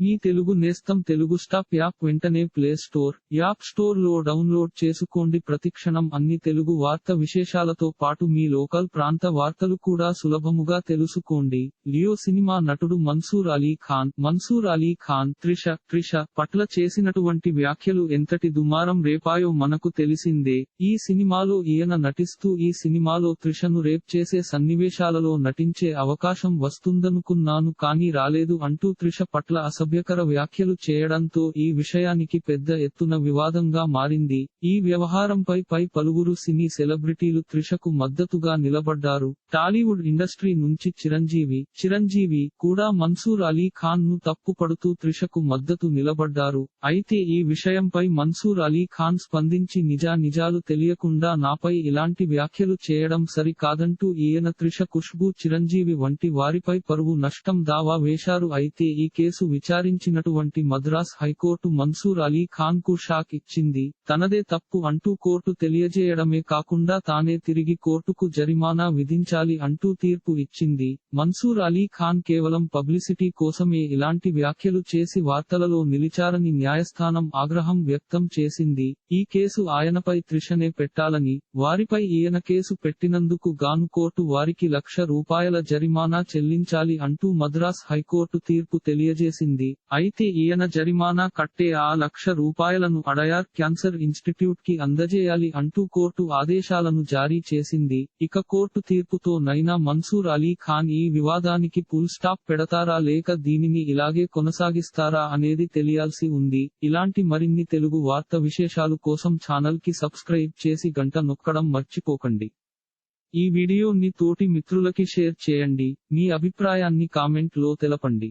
మీ తెలుగు నేస్తం Telugu stop app వెంటనే play store app స్టోర్లో డౌన్లోడ్ చేసుకోండి. ప్రతిక్షణం అన్ని తెలుగు వార్త విశేషాలతో పాటు మీ లోకల్ ప్రాంత వార్తలు కూడా సులభముగా తెలుసుకోండి. లియో సినిమా నటుడు మన్సూర్ అలీ ఖాన్ మన్సూర్ అలీ ఖాన్ త్రిష త్రిష పట్ల చేసినటువంటి వ్యాఖ్యలు ఎంతటి దుమారం రేపాయో మనకు తెలిసిందే. ఈ సినిమాలో ఈయన నటిస్తూ ఈ సినిమాలో త్రిషను రేప్ చేసే సన్నివేశాలలో నటించే అవకాశం వస్తుందనుకున్నాను కానీ రాలేదు అంటూ త్రిష పట్ల అసభ్యకర వ్యాఖ్యలు చేయడంతో ఈ విషయానికి పెద్ద ఎత్తున వివాదంగా మారింది. ఈ వ్యవహారంపై పై పలువురు సినీ సెలబ్రిటీలు త్రిషకు మద్దతుగా నిలబడ్డారు. టాలీవుడ్ ఇండస్ట్రీ నుంచి చిరంజీవి చిరంజీవి కూడా మన్సూర్ అలీ ఖాన్ను తప్పుపడుతూ త్రిషకు మద్దతు నిలబడ్డారు. అయితే ఈ విషయంపై మన్సూర్ అలీ ఖాన్ స్పందించి నిజా నిజాలు తెలియకుండా నాపై ఇలాంటి వ్యాఖ్యలు చేయడం సరి కాదంటూ ఈయన త్రిష ఖుష్బు చిరంజీవి వంటి వారిపై పరువు నష్టం దావా వేశారు. అయితే ఈ కేసు విచారించినటువంటి మద్రాస్ హైకోర్టు మన్సూర్ అలీ ఖాన్కు షాక్ ఇచ్చింది. తనదే తప్పు అంటూ కోర్టు తెలియజేయడమే కాకుండా తానే తిరిగి కోర్టుకు జరిమానా విధించాలి అంటూ తీర్పు ఇచ్చింది. మన్సూర్ అలీ ఖాన్ కేవలం పబ్లిసిటీ కోసమే ఇలాంటి వ్యాఖ్యలు చేసి వార్తలలో నిలిచారని న్యాయస్థానం ఆగ్రహం వ్యక్తం చేసింది. ఈ కేసు ఆయనపై త్రిషనే పెట్టాలని వారిపై ఈయన కేసు పెట్టినందుకు గాను కోర్టు వారికి లక్ష రూపాయల జరిమానా చెల్లించాలి అంటూ మద్రాస్ హైకోర్టు తీర్పు తెలియజేసింది. అయితే ఈయన జరిమానా కట్టే ఆ లక్ష రూపాయలను అడయార్ క్యాన్సర్ ఇన్స్టిట్యూట్కి అందజేయాలి అంటూ కోర్టు ఆదేశాలను జారీ చేసింది. ఇక కోర్టు తీర్పుతో నైనా మన్సూర్ అలీ ఖాన్ ఈ వివాదానికి ఫుల్ స్టాప్ పెడతారా లేక దీనిని ఇలాగే కొనసాగిస్తారా అనేది తెలియాల్సి ఉంది. ఇలాంటి మరిన్ని తెలుగు వార్త విశేషాలు కోసం ఛానల్కి సబ్స్క్రైబ్ చేసి గంట నొక్కడం మర్చిపోకండి. ఈ వీడియోని తోటి మిత్రులకి షేర్ చేయండి. మీ అభిప్రాయాన్ని కామెంట్లో తెలపండి.